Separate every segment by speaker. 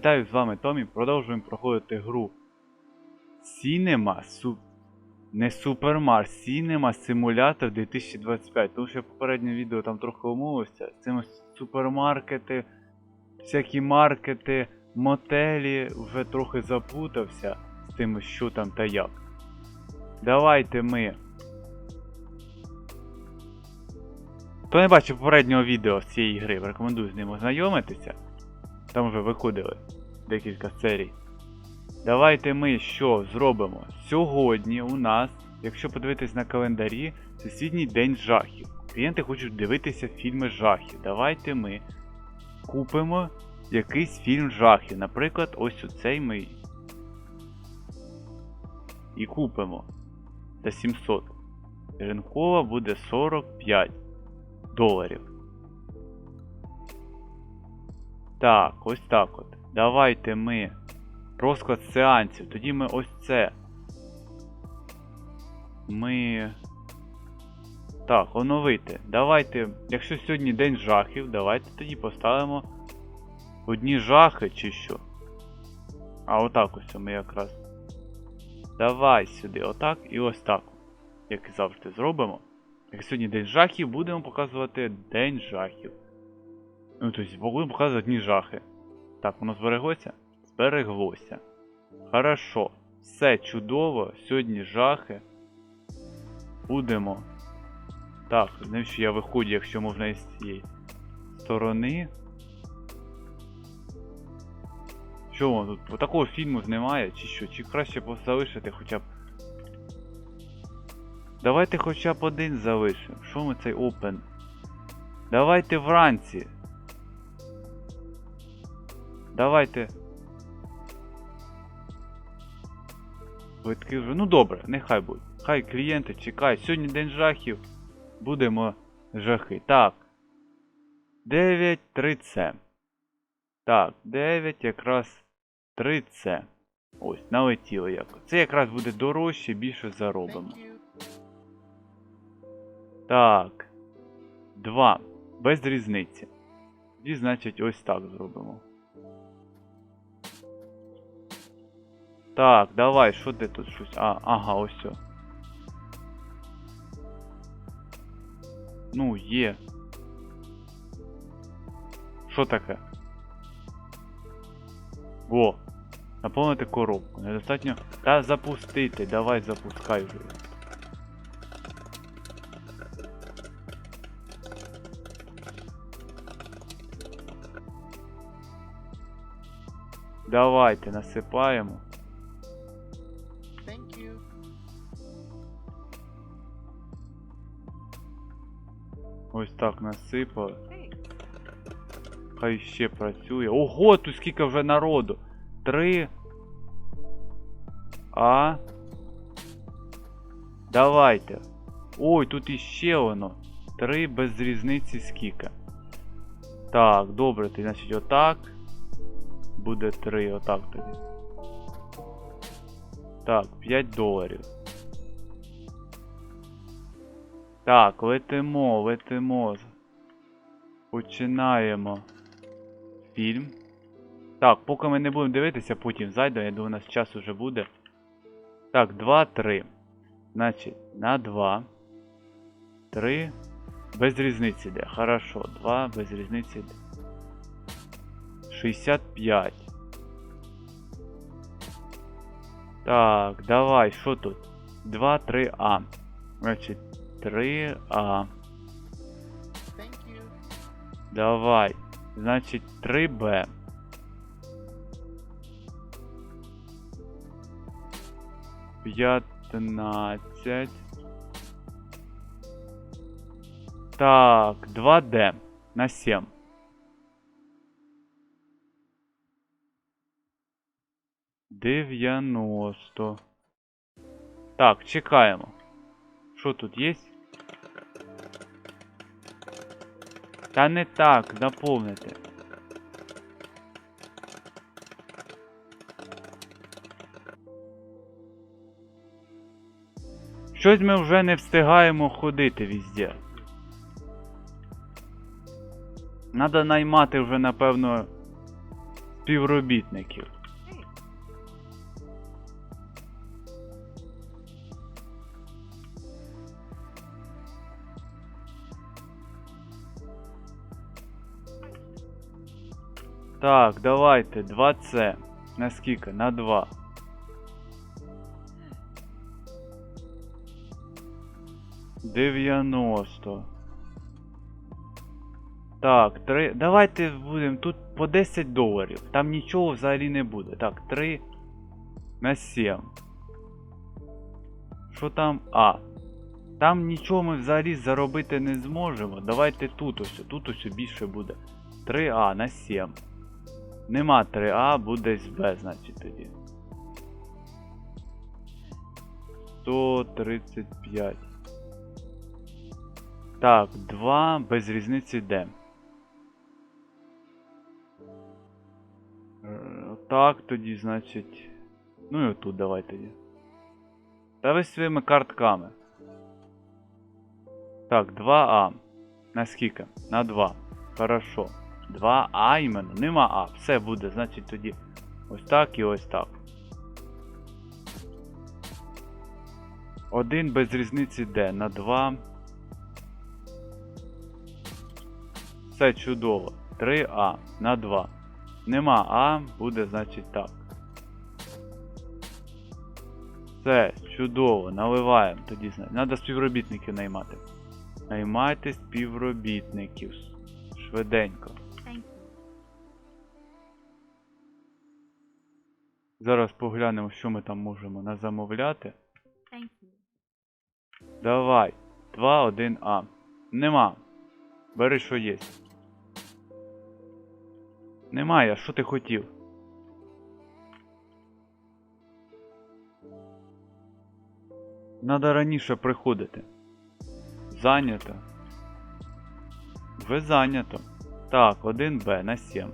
Speaker 1: Вітаю з вами Томі. Продовжуємо проходити гру Cinema Су... Не Super Mars, Cinema Simulator 2025. Тому що я попереднє відео там трохи умовився. Цими супермаркети, всякі маркети, мотелі, вже трохи запутався з тим, що там та як. Давайте ми. Хто не бачив попереднього відео з цієї гри, рекомендую з ним ознайомитися. Там вже виходили декілька серій. Давайте ми що зробимо? Сьогодні у нас, якщо подивитись на календарі, Всесвітній день жахів. Клієнти хочуть дивитися фільми жахів. Давайте ми купимо якийсь фільм жахів. Наприклад, ось оцей ми. І купимо за 700. Ринкова буде 45 доларів. Так, ось так от. Давайте ми. Розклад сеансів. Тоді ми ось це. Ми. Так, оновити. Давайте. Якщо сьогодні день жахів, давайте тоді поставимо одні жахи чи що. А отак ось ми якраз. Давай сюди, отак і ось так. Як і завжди зробимо. Як сьогодні день жахів, будемо показувати день жахів. Ну, тобто, будемо показувати одні жахи. Так, воно збереглося? Збереглося. Хорошо. Все чудово. Сьогодні жахи. Будемо. Так, навіщо я виходжу, якщо можна із цієї сторони. Що воно тут? Такого фільму немає, чи що? Чи краще залишити хоча б. Давайте хоча б один залишимо. Що ми цей open? Давайте вранці. Давайте. Квитки вже. Ну добре, нехай будь. Хай клієнти чекають. Сьогодні день жахів. Будемо жахи. Так. 9 3C. Так, 9 якраз 3C. Ось, налетіло якось. Це якраз буде дорожче, більше заробимо. Так. 2. Без різниці. Тоді, значить, ось так зробимо. Так, давай, що ти тут щось? А, ага, ось все. Ну, є. Що таке? Во. Наповнити коробку. Недостатньо. Та запустити, давай запускай вже. Давайте насипаємо. Ось так насипали. Хай ще працює. Ого, тут скільки вже народу. Три. А. Давайте. Ой, тут іще воно. Три без різниці скільки. Так, добре, ти значить отак. Буде три, отак тоді. Так, 5 доларів. Так, летимо, летимо. Починаємо фільм. Так, поки ми не будемо дивитися, потім зайдемо, я думаю, у нас час уже буде. Так, 2, 3. Значить, на 2. 3. Без різниці йде. Хорошо. 2 без різниці йде. 65. Так, давай, що тут? 2, 3, А. Значить, 3А. Давай. Значить 3Б. П'ятнадцять. Так, 2D на 7. Дев'яносто. Так, чекаємо. Що тут є? Та не так, заповнити. Щось ми вже не встигаємо ходити везде. Надо наймати вже, напевно, співробітників. Так, давайте, 2С. На скільки? На 2. Дев'яносто. Так, 3. Давайте будемо тут по 10 доларів. Там нічого взагалі не буде. Так, 3 на 7. Що там? А. Там нічого ми взагалі заробити не зможемо. Давайте тут ось. Тут ось більше буде. 3А на 7. Нема 3А, буде з Б, значить тоді. 135. Так, 2 без різниці Д. Е, Так, тоді, значить. Ну і отут давай тоді. Та ви своїми картками. Так, 2А. На скільки? На 2. Хорошо. 2А іменно. Нема А. Все буде, значить тоді ось так і ось так. Один без різниці Д на 2. Все чудово. 3А на 2. Нема А, буде, значить так. Все, чудово, наливаємо. Тоді. Надо співробітників наймати. Наймайте співробітників. Швиденько. Зараз поглянемо, що ми там можемо назамовляти. Давай. 2, 1, А. Нема. Бери, що є. Немає, що ти хотів? Надо раніше приходити. Зайнято. Ви зайнято. Так, 1Б на 7.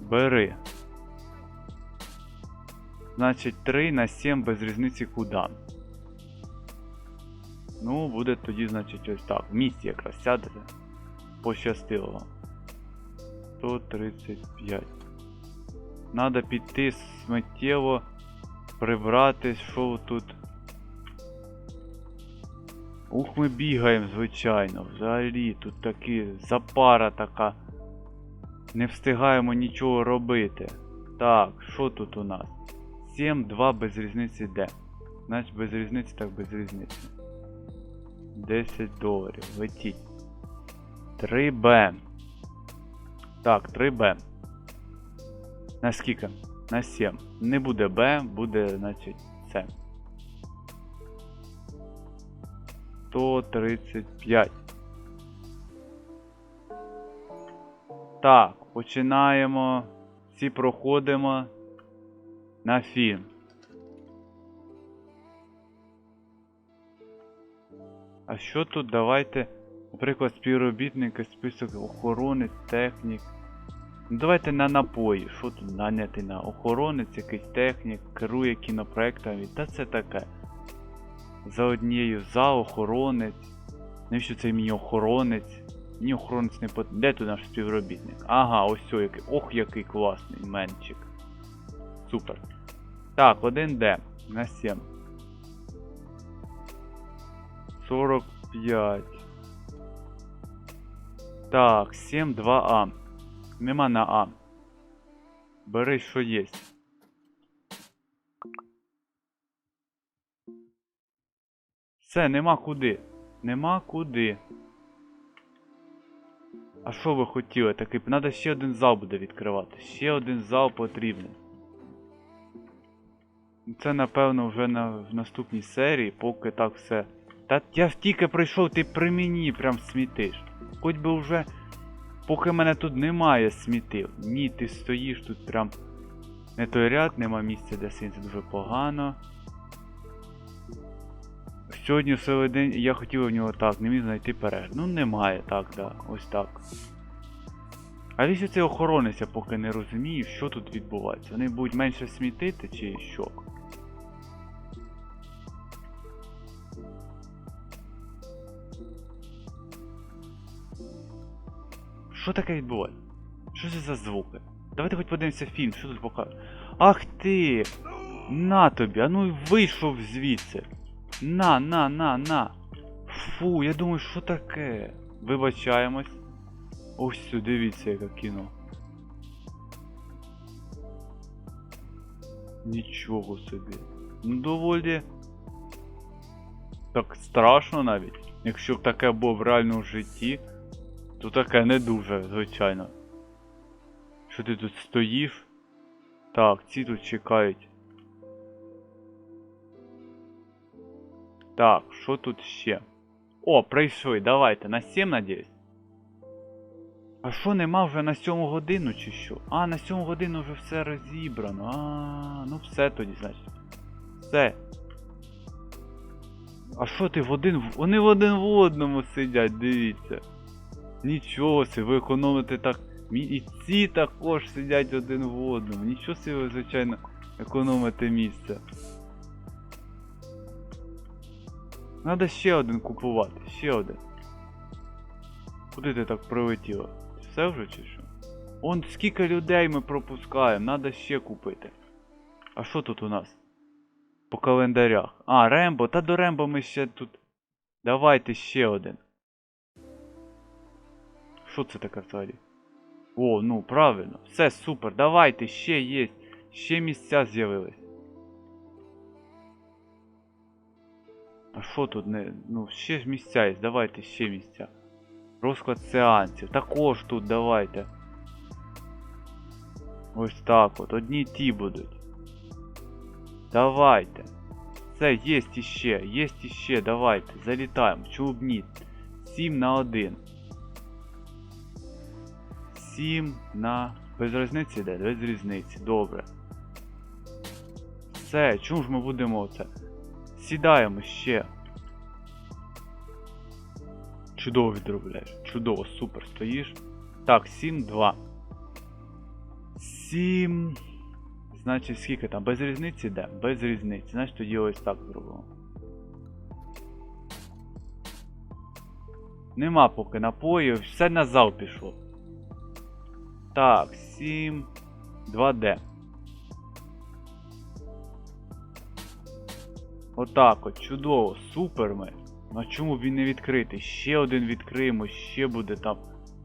Speaker 1: Бери. Значить 3 на 7 без різниці куди. Ну, буде тоді, значить, ось так. В місті якраз сядете. Пощастило вам. 135. Надо піти сміттєво прибрати, що тут. Ух, ми бігаємо, звичайно. Взагалі, тут такі запара така. Не встигаємо нічого робити. Так, що тут у нас? 7, 2 без різниці де? Значить без різниці, так без різниці. 10 доларів. Летіть. 3Б. Так, 3Б. На скільки? На 7. Не буде Б, буде, значить, С. 135. Так, починаємо. Всі проходимо на фільм. А що тут? Давайте, наприклад, співробітники, список охорони, технік. Ну давайте на напої. Що тут наняти на охоронець, якийсь технік, керує кінопроектами. Та це таке. За однією за охоронець. Навіщо це мені охоронець? Мені охоронець не потрібен. Де тут наш співробітник? Ага, ось о, який. Ох, який класний менчик. Супер. Так, 1D на 7. 45. Так, 7, 2А. Нема на А. Бери, що є. Все, нема куди. Нема куди. А що ви хотіли? Такий, треба ще один зал буде відкривати. Ще один зал потрібен. Це напевно вже на, в наступній серії, поки так все. Та я ж тільки прийшов, ти при мені прям смітиш. Хоч би вже. Поки мене тут немає смітив. Ні, ти стоїш тут прям. Не той ряд, нема місця для син, це дуже погано. Сьогодні цілий день я хотів в нього так, не міг знайти перегляд. Ну немає, так, да, ось так. А якщо цей охоронець поки не розумію, що тут відбувається. Вони будуть менше смітити чи що? Що таке відбувається? Що це за звуки? Давайте хоч подивимося фільм, що тут покажуть. Ах ти! На тобі, а ну й вийшов звідси. На, на, на, на. Фу, я думаю, що таке? Вибачаємось. Ось сюди, дивіться, яке кіно. Нічого собі. Ну доволі. Так страшно навіть. Якщо б таке було в реальному житті, то таке не дуже, звичайно. Що ти тут стоїш? Так, ці тут чекають. Так, що тут ще? О, прийшли, давайте, на 7 надіюсь. А що нема вже на 7 годину чи що? А, на 7 годину вже все розібрано. А, ну все тоді, значить. Все. А що ти в один. Вони в один в одному сидять, дивіться. Нічого си, ви економите так. І ці також сидять один в одному. Нічого си ви, звичайно, економите місце. Надо ще один купувати, ще один. Куди ти так прилетіло? Все вже чи що? Он скільки людей ми пропускаємо, надо ще купити. А що тут у нас? По календарях. А, Рембо, та до Рембо ми ще тут. Давайте ще один. Що це таке взагалі? О, ну правильно. Все супер, давайте, ще є. Ще місця з'явились. А що тут не. Ну, ще місця є, давайте ще місця. Розклад сеансів. Також тут давайте. Ось так от. Одні ті будуть. Давайте. Це є іще, є іще, давайте. Залітаємо. Чубніт. 7 на 1. 7 на. Без різниці йде? Без різниці. Добре. Все, чому ж ми будемо оце? Сідаємо ще. Чудово відробляєш. Чудово, супер, стоїш. Так, 7-2. 7. Значить, скільки там? Без різниці йде? Без різниці. Значить тоді ось так зробимо. Нема поки напоїв, все на зал пішло. Так, 7. 2D. Отак от, чудово, супер ми. Ну чому він не відкритий? Ще один відкриємо, ще буде там.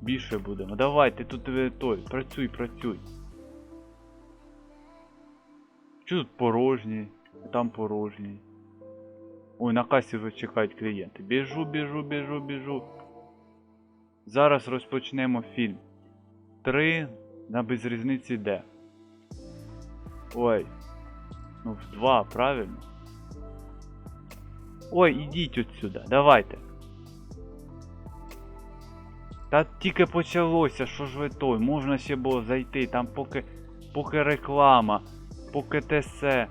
Speaker 1: Більше буде. Ну давайте тут е, той, працюй, працюй. Що тут порожній? Там порожній. Ой, на касі вже чекають клієнти. Біжу, біжу, біжу, біжу. Зараз розпочнемо фільм. Три на без різниці де. Ой. Ну, в два, правильно? Ой, ідіть отсюда, давайте. Та тільки почалося, що ж ви той, можна ще було зайти, там поки. поки реклама, поки те все.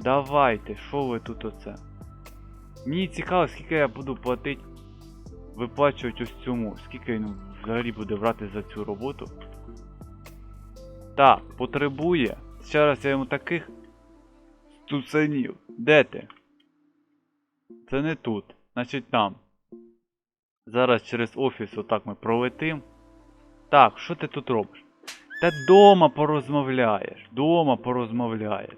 Speaker 1: Давайте, що ви тут оце? Мені цікаво, скільки я буду платити, виплачувати ось цьому. Скільки він взагалі буде брати за цю роботу. Так, потребує. Ще раз я йому таких стусанів. Де ти? Це не тут, значить там. Зараз через офіс отак ми пролетим. Так, що ти тут робиш? Та дома порозмовляєш, дома порозмовляєш.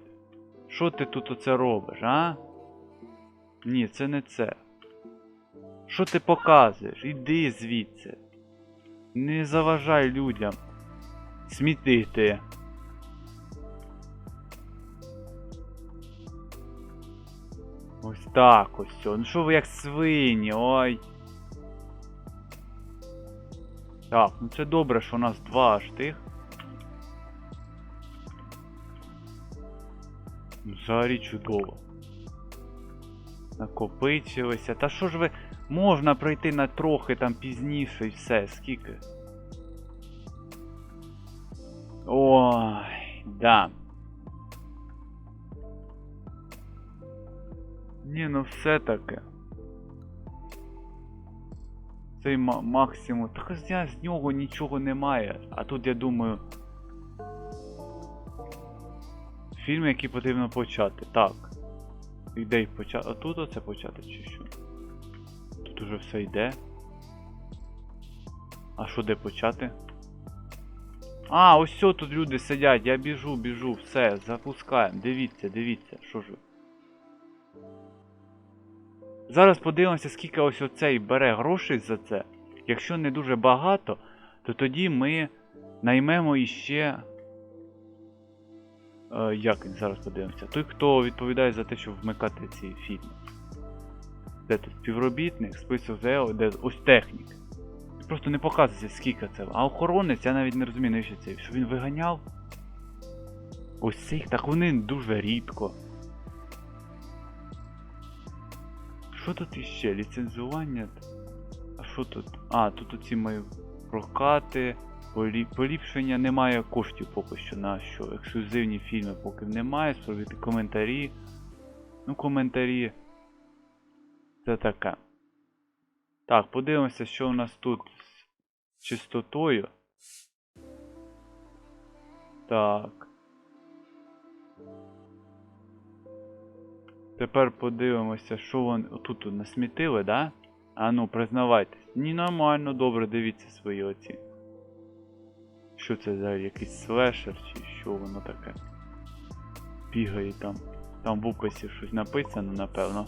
Speaker 1: Що ти тут оце робиш, а? Ні, це не це. Що ти показуєш? Іди звідси. Не заважай людям. Смітити. Ось так ось. Ну що ви як свині, ой. Так, ну це добре, що у нас два аж тих. Взагалі чудово. Накопичилися. Та що ж ви. Можна пройти на трохи там пізніше і все, скільки? Ой, да. Ні, ну все таке. Цей максимум. Так я з нього нічого немає. А тут я думаю. Фільм, який потрібно почати. Так. І де їх почати? А тут оце почати чи що? Тут уже все йде. А що де почати? А, ось все тут люди сидять, я біжу, біжу, все, запускаємо. Дивіться, дивіться, що ж. Зараз подивимося, скільки ось оцей бере грошей за це. Якщо не дуже багато, то тоді ми наймемо іще. Е, як зараз подивимося? Той, хто відповідає за те, щоб вмикати ці фільми. Де тут співробітник, список ЗЕО, де ось технік. Просто не показується, скільки це. А охоронець, я навіть не розумію, навіщо це. Що він виганяв? Ось цих, так вони дуже рідко. Що тут іще? Ліцензування? А що тут? А, тут оці мої прокати, поліпшення, немає коштів поки що на що. Ексклюзивні фільми поки немає, спробуйте коментарі. Ну, коментарі. Це таке. Так, подивимося, що у нас тут з чистотою. Так. Тепер подивимося, що вони тут насмітили, да? А ну, признавайтесь. Ні, нормально, добре, дивіться свої оці. Що це за якийсь слешер чи що воно таке? Бігає там. Там в описі щось написано, напевно.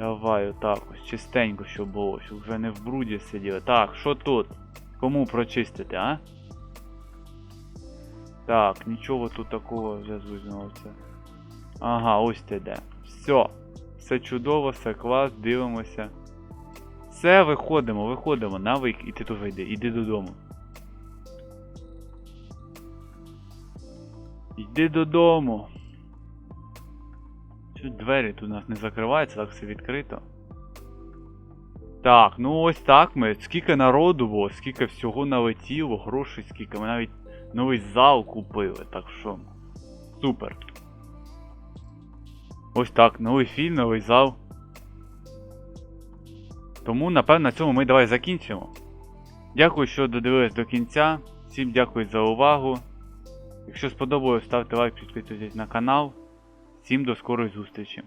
Speaker 1: Давай отак ось, чистенько, щоб було, щоб вже не в бруді сиділи. Так, що тут? Кому прочистити, а? Так, нічого тут такого вже звузнулося. Ага, ось ти де. Все. Все чудово, все клас, дивимося. Все, виходимо, виходимо. Навик, і ти теж йди, іди додому. Йди додому. Двері тут у нас не закриваються, так все відкрито. Так, ну ось так ми. Скільки народу було, скільки всього налетіло, грошей скільки. Ми навіть новий зал купили, так що. Супер. Ось так, новий фільм, новий зал. Тому, напевно, на цьому ми давай закінчимо. Дякую, що додивились до кінця. Всім дякую за увагу. Якщо сподобалось, ставте лайк, підписуйтесь на канал. Всім до скорої зустрічі.